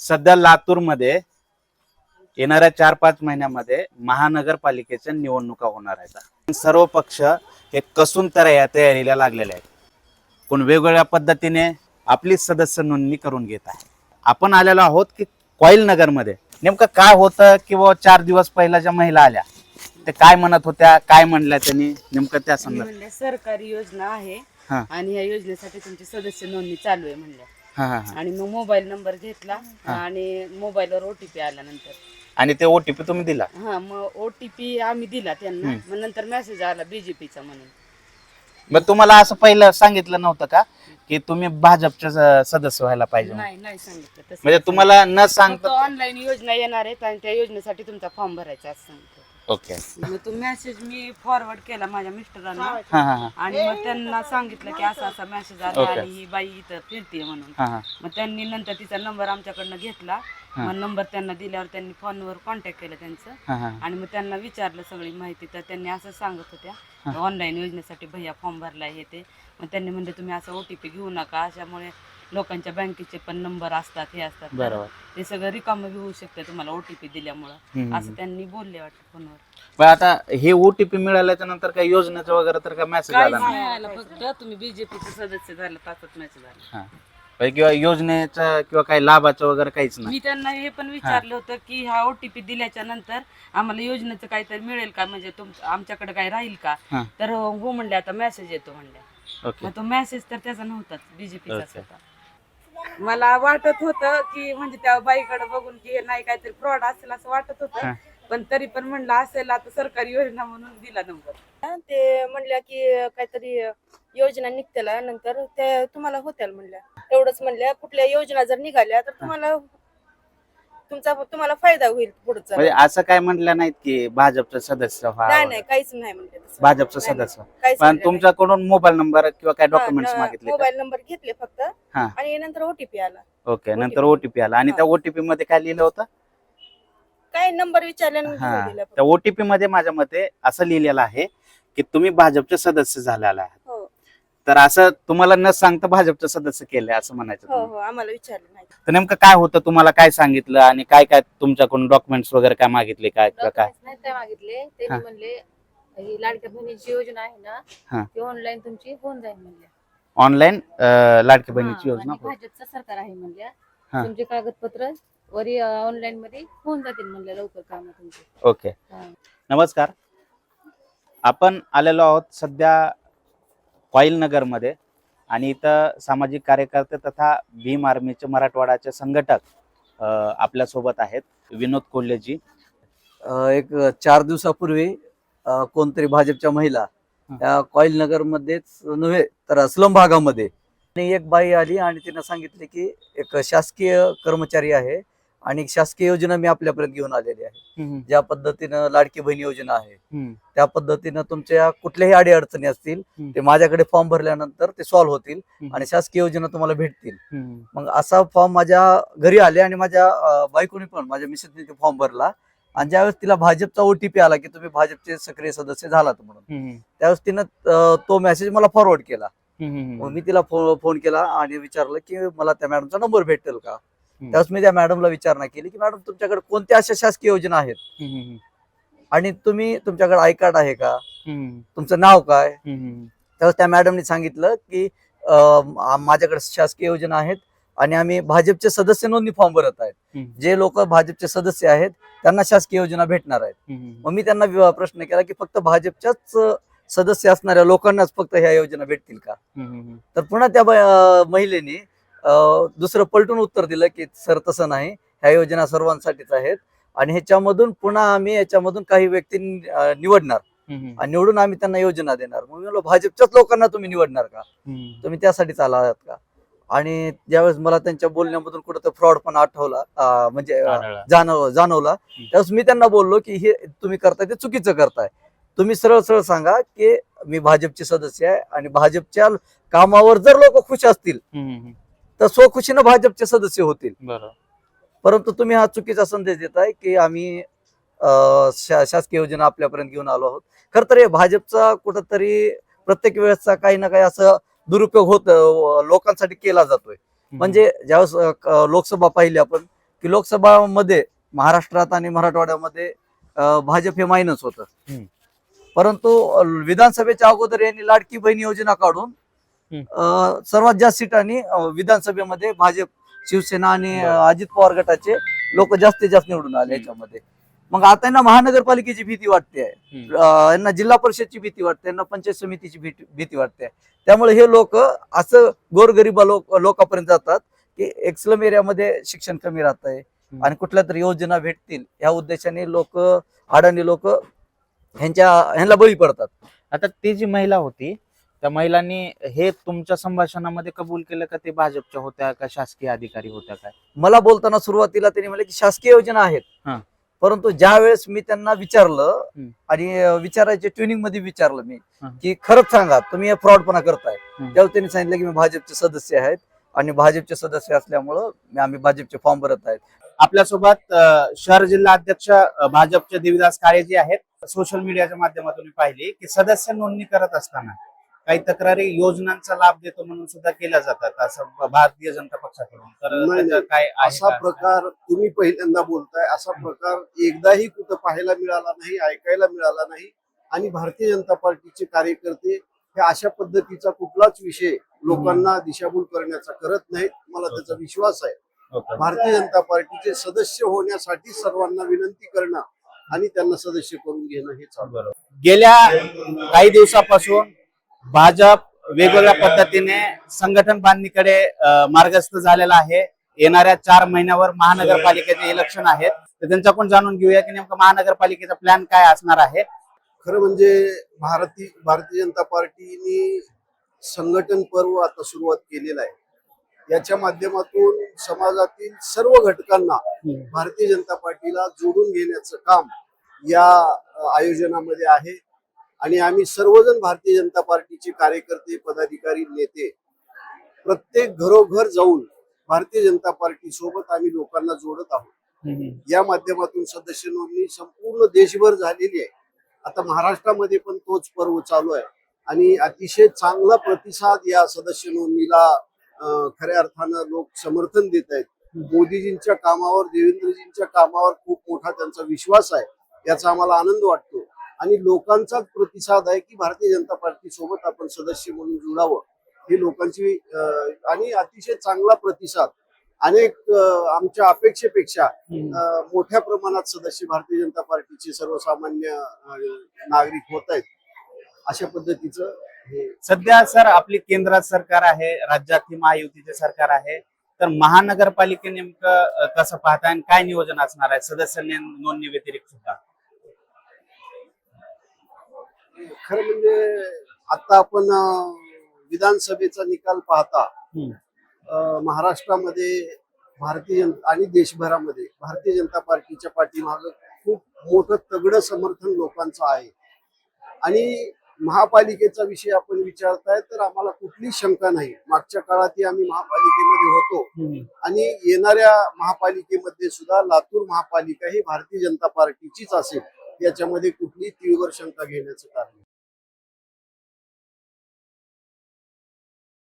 सध्या लातूरमध्ये येणाऱ्या चार पाच महिन्यामध्ये महानगरपालिकेच्या निवडणुका होणार आहेत. सर्व पक्ष हे कसून तर या तयारीला लागलेले आहेत. कोण वेगवेगळ्या पद्धतीने आपली सदस्य नोंदणी करून घेत आहे. आपण आलेलो आहोत की कॉईल नगरमध्ये. नेमकं काय होतं किंवा चार दिवस पहिल्या ज्या महिला आल्या ते काय म्हणत होत्या काय म्हणल्या त्यांनी? नेमकं त्या संदर्भात. सरकारी योजना आहे. आणि या योजनेसाठी तुमची सदस्य नोंदणी चालू आहे म्हणल्या हा हा हा. आणि मग मोबाईल नंबर घेतला आणि मोबाईलवर ओटीपी आल्यानंतर. आणि ते ओटीपी तुम्ही दिला? हा मग ओटीपी आम्ही दिला त्यांना. मग नंतर मेसेज आला बीजेपीचा म्हणून. मग तुम्हाला असं पहिलं सांगितलं नव्हतं का? की तुम्ही भाजपचे स- सदस्य व्हायला पाहिजे म्हणून? नाही नाही सांगितलं तसं. म्हणजे तुम्हाला न सांगता ऑनलाईन योजना येणार आहेत आणि त्या योजनेसाठी तुमचा फॉर्म भरायचा असं सांगितलं. ओके. मग तो मेसेज मी फॉरवर्ड केला माझ्या मिस्टरांना. हा हा हा. आणि मग त्यांना सांगितलं की असा असा मेसेज आला Okay. आणि ही बाई इथं फिरतीये म्हणून. हा हा. मग त्यांनी नंतर तिचा नंबर आमच्याकडनं घेतला. मग नंबर त्यांना दिल्यावर त्यांनी फोनवर कॉन्टॅक्ट केलं त्यांचं. हा हा. आणि मग त्यांना विचारलं सगळी माहिती. तर त्यांनी असं सांगत होत्या ऑनलाईन योजनेसाठी भैया फॉर्म भरला हे ते. मग त्यांनी म्हणले तुम्ही असं ओटीपी घेऊ नका. अशामुळे लोकांच्या बँकेचे पण नंबर असतात हे असतात बरोबर. ते सगळं रिकामं बी होऊ शकतं तुम्हाला ओटीपी दिल्यामुळं. असं त्यांनी बोलले वाटतं फोनवर. पण आता हे ओटीपी मिळाल्याच्या नंतर काही योजनेचं वगैरे तर काय मेसेज आला नाही? फक्त तुम्ही बीजेपीचे सदस्य झालं ताकद मेसेज हा. म्हणजे किंवा योजनेचं किंवा काही लाभाचं वगैरे काहीच नाही? मी त्यांना हे पण विचारलं होतं की हा ओटीपी दिल्याच्या नंतर आम्हाला योजनेचं काहीतरी मिळेल का? म्हणजे तुम आमच्याकडे काही राहील का? हा. तर हो म्हणले आता मेसेज येतो म्हणल्या ओके मग तो मेसेज तर त्याचा नव्हताच बीजेपीचाच Okay. होता. मला वाटत होतं की म्हणजे त्या बाईकडे बघून की हे नाही काहीतरी फ्रॉड असेल असं वाटत हा. होतं पण तरी पण म्हणलं असेल आता सरकारी योजना म्हणून दिला नंबर. ते म्हणल्या की काहीतरी योजना निघतेला नंतर ते तुम्हाला होत्याल म्हणल्या. एवढंच म्हणल्या कुठल्या योजना जर निघाल्या तर तुम्हाला तुमचा तुम्हाला फायदा होईल पुढचा. म्हणजे असं काय म्हटलं नाहीत की भाजपचं सदस्य व्हा नाही काहीच नाही म्हणले तसं. भाजपचं नाही, सदस्य. काहीच पण तुमच्याकडून मोबाईल नंबर किंवा काय डॉक्युमेंट्स मागितले? मोबाईल नंबर घेतले फक्त. हा. आणि नंतर ओटीपी आला. ओके नंतर ओटीपी आला. आणि त्या ओटीपी मध्ये काय लिहिलं होतं? काय नंबर विचारल्याने हा. घेऊन दिला फक्त. त्या ओटीपी मध्ये माझ्या मते असं लिहिलेलं आहे की तुम्ही भाजपचे सदस्य झालेला आहात. हो. तर असं तुम्हाला न सांगता भाजपचं सदस्य केलंय असं म्हणायचं हो. हो आम्हाला विचारलं नाही. तर नेमकं काय होतं? तुम्हाला काय सांगितलं? आणि काय काय तुमच्याकडून डॉक्युमेंट्स वगैरे काय मागितले? काय किंवा काय? डॉक्युमेंट्स नाही काय मागितले? हा. त्यांनी म्हणले ही लाडक्या बहिणीची योजना आहे हा. ना ती ऑनलाईन तुमची होऊन जाईल म्हणले. ऑनलाईन लाडकी बहिणीची हा, योजना आणि भाजपचं सरकार आहे म्हणल्या हा. तुमचे कागदपत्र वरी ऑनलाईन मध्ये होऊन जातील म्हणले लवकर काम तुमचे. ओके हा. नमस्कार. आपण आलेलो आहोत सध्या कॉईल नगरमध्ये आणि इथं सामाजिक कार्यकर्ते तथा भीम आर्मीचे मराठवाड्याचे संघटक आपल्यासोबत आहेत. विनोद कोल्हेजी. एक चार दिवसापूर्वी कोणतरी भाजपच्या महिला. त्या कॉईल नगर मध्येच नव्हे तर स्लम भागामध्ये. आणि एक बाई आली आणि तिनं सांगितले की एक शासकीय कर्मचारी आहे. आणि शासकीय योजना मी आपल्यापर्यंत घेऊन आलेली आहे. ज्या पद्धतीनं लाडकी बहीण योजना आहे त्या पद्धतीनं तुमच्या कुठल्याही अडी अडचणी असतील. ते माझ्याकडे फॉर्म भरल्यानंतर ते सॉल्व्ह होतील. आणि शासकीय योजना तुम्हाला भेटतील. मग असा फॉर्म माझ्या घरी आले आणि माझ्या बायकोनी पण माझ्या मिसेसने ते फॉर्म भरला. आणि ज्यावेळेस तिला भाजपचा ओटीपी आला की तुम्ही भाजपचे सक्रिय सदस्य झालात म्हणून. त्यावेळेस तिनं तो मेसेज मला फॉरवर्ड केला. मग मी तिला फोन केला आणि विचारलं की मला त्या मॅडमचा नंबर भेटेल का? त्यावेळेस मी त्या मॅडमला विचारणा केली की मॅडम तुमच्याकडे कोणत्या अशा शासकीय योजना आहेत? आणि तुम्ही तुमच्याकडे आय कार्ड आहे का? तुमचं नाव काय? त्यावेळेस त्या मॅडमनी सांगितलं की माझ्याकडे शासकीय योजना आहेत आणि आम्ही भाजपचे सदस्य नोंदणी फॉर्म भरत आहेत. जे लोक भाजपचे सदस्य आहेत त्यांना शासकीय योजना भेटणार आहेत. मग मी त्यांना प्रश्न केला की फक्त भाजपच्याच सदस्य असणाऱ्या लोकांनाच फक्त ह्या योजना भेटतील का? तर पुन्हा त्या महिलेने दुसरं पलटून उत्तर दिलं की सर तसं नाही ह्या योजना सर्वांसाठीच आहेत आणि ह्याच्यामधून पुन्हा आम्ही याच्यामधून काही व्यक्ती निवडणार आणि निवडून आम्ही त्यांना योजना देणार. मग मी म्हणलो भाजपच्याच लोकांना तुम्ही निवडणार का? तुम्ही त्यासाठीच आला आहात का? आणि ज्यावेळेस मला त्यांच्या बोलण्यामधून कुठं फ्रॉड पण आठवला म्हणजे जाणव जाणवला. त्यावेळेस मी त्यांना बोललो की हे तुम्ही करताय ते चुकीचं करताय. तुम्ही सरळ सरळ सांगा की मी भाजपचे सदस्य आहे आणि भाजपच्या कामावर जर लोक खुश असतील तर स्वखुशीनं भाजपचे सदस्य होतील. परंतु तुम्ही हा चुकीचा संदेश देताय की आम्ही शा- शासकीय योजना आपल्यापर्यंत घेऊन आलो आहोत. खरं तर हे भाजपचा कुठंतरी प्रत्येक वेळेसचा काही ना काही असं दुरुपयोग होत लोकांसाठी केला जातोय. म्हणजे ज्यावेळेस लोकसभा पाहिली आपण की लोकसभामध्ये महाराष्ट्रात आणि मराठवाड्यामध्ये भाजप हे मायनस होतं. परंतु विधानसभेच्या अगोदर यांनी लाडकी बहीण योजना काढून सर्वात जास्त सीटांनी विधानसभेमध्ये भाजप शिवसेना आणि अजित पवार गटाचे लोक जास्तीत जास्त निवडून आले याच्यामध्ये. मग आता यांना महानगरपालिकेची भीती वाटते. यांना जिल्हा परिषदची भीती वाटते यांना पंचायत समितीची भीती भीती वाटते. त्यामुळे हे लोक असं गोरगरीबा लोक लोकांपर्यंत जातात की एक्सलम एरियामध्ये शिक्षण कमी राहत आहे आणि कुठल्या तरी योजना भेटतील या उद्देशाने लोक अडाणी लोक ह्यांच्या ह्यांना बळी पडतात. आता ती जी महिला होती त्या महिलांनी हे तुमच्या संभाषणामध्ये कबूल केलं का ते भाजपच्या होत्या का शासकीय अधिकारी होत्या काय मला बोलताना सुरुवातीला त्यांनी म्हणले की शासकीय योजना आहेत हा. परंतु ज्या वेळेस मी त्यांना विचारलं हम्म. आणि अं, विचारायचे ट्युनिंगमध्ये विचारलं मी हा. की खरंच सांगा तुम्ही हे फ्रॉडपणा करताय हम्म. त्यावेळी त्यांनी सांगितलं की मी भाजपचे सदस्य आहेत आणि भाजपचे सदस्य असल्यामुळं मी- आम्ही भाजपचे फॉर्म भरत आहेत आपल्यासोबत अ, शहर जिल्हा अध्यक्ष अ, भाजपचे देवीदास काळे जे आहेत सोशल मीडियाच्या माध्यमातून मी पाहिली की सदस्य नोंदणी करत असताना काही तक्रारी योजनांचा लाभ देतो म्हणून सुद्धा केल्या जातात असं भारतीय जनता पक्षाकडून. तर त्याचं काय आहे असा का? प्रकार तुम्ही पहिल्यांदा बोलताय असा प्रकार एकदाही कुठं पाहायला मिळाला नाही ऐकायला मिळाला नाही आणि भारतीय जनता पार्टीचे कार्यकर्ते हे अशा पद्धतीचा कुठलाच विषय लोकांना दिशाभूल करण्याचा करत नाहीत मला त्याचा विश्वास आहे. भारतीय जनता पार्टीचे सदस्य होण्यासाठी सर्वांना विनंती करणं आणि त्यांना सदस्य करून घेणं हे चालू आहे. गेल्या काही दिवसापासून भाजप वेगवेगळ्या पद्धतीने संघटन बांधणीकडे मार्गस्थ झालेला आहे. येणाऱ्या चार महिन्यावर महानगरपालिकेचे इलेक्शन आहेत. तर त्यांच्याकडून जाणून घेऊया की नेमकं महानगरपालिकेचा प्लॅन काय असणार आहे. खरं म्हणजे भारतीय भारतीय जनता पार्टीने संघटन पर्व आता सुरुवात केलेलं आहे. याच्या माध्यमातून समाजातील सर्व घटकांना भारतीय जनता पार्टीला जोडून घेण्याचं काम या आयोजनामध्ये आहे. आणि आम्ही सर्वजण भारतीय जनता पार्टीचे कार्यकर्ते पदाधिकारी नेते प्रत्येक घरोघर जाऊन भारतीय जनता पार्टी सोबत आम्ही लोकांना जोडत आहोत. या माध्यमातून सदस्य नोंदणी संपूर्ण देशभर झालेली आहे. आता महाराष्ट्रामध्ये पण तोच पर्व चालू आहे. आणि अतिशय चांगला प्रतिसाद या सदस्य नोंदणीला खऱ्या अर्थानं लोक समर्थन देत आहेत. मोदीजींच्या कामावर देवेंद्रजींच्या कामावर खूप मोठा त्यांचा विश्वास आहे. याचा आम्हाला आनंद वाटतो. आणि लोकांचाच प्रतिसाद आहे की भारतीय जनता पार्टी सोबत आपण सदस्य म्हणून जुडावं ही लोकांची आणि अतिशय चांगला प्रतिसाद. अनेक आमच्या अपेक्षेपेक्षा मोठ्या प्रमाणात सदस्य भारतीय जनता पार्टीचे सर्वसामान्य नागरिक होत आहेत. अशा पद्धतीचं सध्या सर आपली केंद्रात सरकार आहे राज्यात ही महायुतीचे सरकार आहे तर महानगरपालिके नेमकं कसं पाहताय आणि काय नियोजन असणार आहे? सदस्य नोंदणी व्यतिरिक्त सुद्धा. खरं म्हणजे आता आपण विधानसभेचा निकाल पाहता महाराष्ट्रामध्ये भारतीय जनता आणि देशभरामध्ये भारतीय जनता पार्टीच्या पाठीमागं खूप मोठं तगडं समर्थन लोकांचं आहे. आणि महापालिकेचा विषय आपण विचारताय तर आम्हाला कुठली शंका नाही. मागच्या काळातही आम्ही महापालिकेमध्ये होतो. आणि येणाऱ्या महापालिकेमध्ये सुद्धा लातूर महापालिका ही भारतीय जनता पार्टीचीच असेल. याच्यामध्ये कुठली तीव्र शंका घेण्याचं कारण